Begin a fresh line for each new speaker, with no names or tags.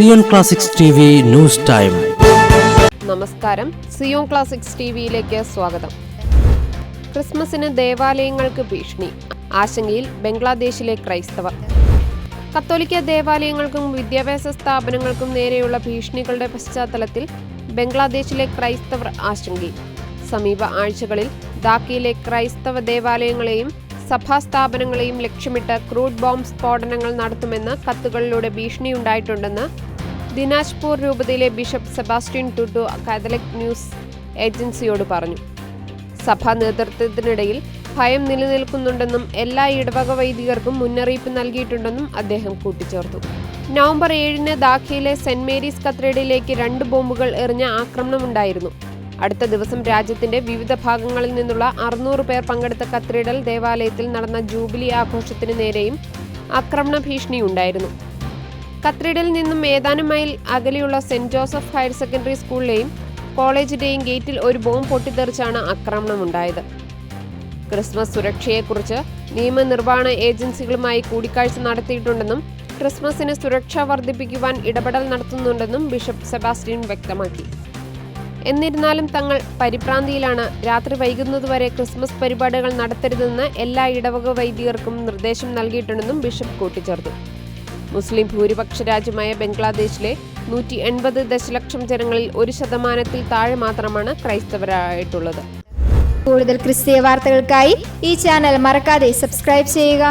Zion Classics news time.
നമസ്കാരം. Zion Classics ടിവിയിലേക്ക് സ്വാഗതം. ക്രിസ്മസിന് ദേവാലയങ്ങൾക്ക് ഭീഷണി. ആശങ്കയിൽ ബംഗ്ലാദേശിലെ ക്രൈസ്തവർ. കത്തോലിക്ക ദേവാലയങ്ങൾക്കും വിദ്യാഭ്യാസ സ്ഥാപനങ്ങൾക്കും നേരെയുള്ള ഭീഷണികളുടെ പശ്ചാത്തലത്തിൽ ബംഗ്ലാദേശിലെ ക്രൈസ്തവർ ആശങ്കയിൽ. സമീപ ആഴ്ചകളിൽ ധാക്കയിലെ ക്രൈസ്തവ ദേവാലയങ്ങളെയും സഭാ സ്ഥാപനങ്ങളെയും ലക്ഷ്യമിട്ട് ക്രൂഡ് ബോംബ് സ്ഫോടനങ്ങൾ നടത്തുമെന്ന് കത്തുകളിലൂടെ ഭീഷണിയുണ്ടായിട്ടുണ്ടെന്ന് ദിനാജ്പൂർ രൂപതയിലെ bishop Sebastian Tudu Catholic news ഏജൻസിയോട് പറഞ്ഞു. സഭാ നേതൃത്വത്തിനിടയിൽ ഭയം നിലനിൽക്കുന്നുണ്ടെന്നും എല്ലാ ഇടവക വൈദികർക്കും മുന്നറിയിപ്പ് നൽകിയിട്ടുണ്ടെന്നും അദ്ദേഹം കൂട്ടിച്ചേർത്തു. നവംബർ ഏഴിന് ദാഖയിലെ സെന്റ് മേരീസ് കത്തീഡ്രലിലേക്ക് രണ്ട് ബോംബുകൾ എറിഞ്ഞ ആക്രമണമുണ്ടായിരുന്നു. അടുത്ത ദിവസം രാജ്യത്തിന്റെ വിവിധ ഭാഗങ്ങളിൽ നിന്നുള്ള അറുന്നൂറ് പേർ പങ്കെടുത്ത കത്തീഡ്രൽ ദേവാലയത്തിൽ നടന്ന ജൂബിലി ആഘോഷത്തിന് നേരെയും ആക്രമണ ഭീഷണിയുണ്ടായിരുന്നു കത്രീഡലിൽ നിന്നും ഏതാനും മൈൽ അകലെയുള്ള സെന്റ് ജോസഫ് ഹയർ സെക്കൻഡറി സ്കൂളിലെയും കോളേജിന്റെയും ഗേറ്റിൽ ഒരു ബോംബ് പൊട്ടിത്തെറിച്ചാണ് ആക്രമണമുണ്ടായത്. ക്രിസ്മസ് സുരക്ഷയെക്കുറിച്ച് നിയമനിർവഹണ ഏജൻസികളുമായി കൂടിക്കാഴ്ച നടത്തിയിട്ടുണ്ടെന്നും ക്രിസ്മസിന് സുരക്ഷ വർദ്ധിപ്പിക്കുവാൻ ഇടപെടൽ നടത്തുന്നുണ്ടെന്നും ബിഷപ്പ് സെബാസ്റ്റ്യൻ വ്യക്തമാക്കി. എന്നിരുന്നാലും തങ്ങൾ പരിഭ്രാന്തിയിലാണ്. രാത്രി വൈകുന്നതുവരെ ക്രിസ്മസ് പരിപാടികൾ നടത്തരുതെന്ന് എല്ലാ ഇടവക വൈദികർക്കും നിർദ്ദേശം നൽകിയിട്ടുണ്ടെന്നും ബിഷപ്പ് കൂട്ടിച്ചേർത്തു. മുസ്ലിം ഭൂരിപക്ഷ രാജ്യമായ ബംഗ്ലാദേശിലെ നൂറ്റി എൺപത് ദശലക്ഷം ജനങ്ങളിൽ ഒരു ശതമാനത്തിൽ താഴെ മാത്രമാണ് ക്രൈസ്തവരായിട്ടുള്ളത്.
കൂടുതൽ ക്രിസ്തീയ വാർത്തകൾക്കായി ഈ ചാനൽ മറക്കാതെ സബ്സ്ക്രൈബ് ചെയ്യുക.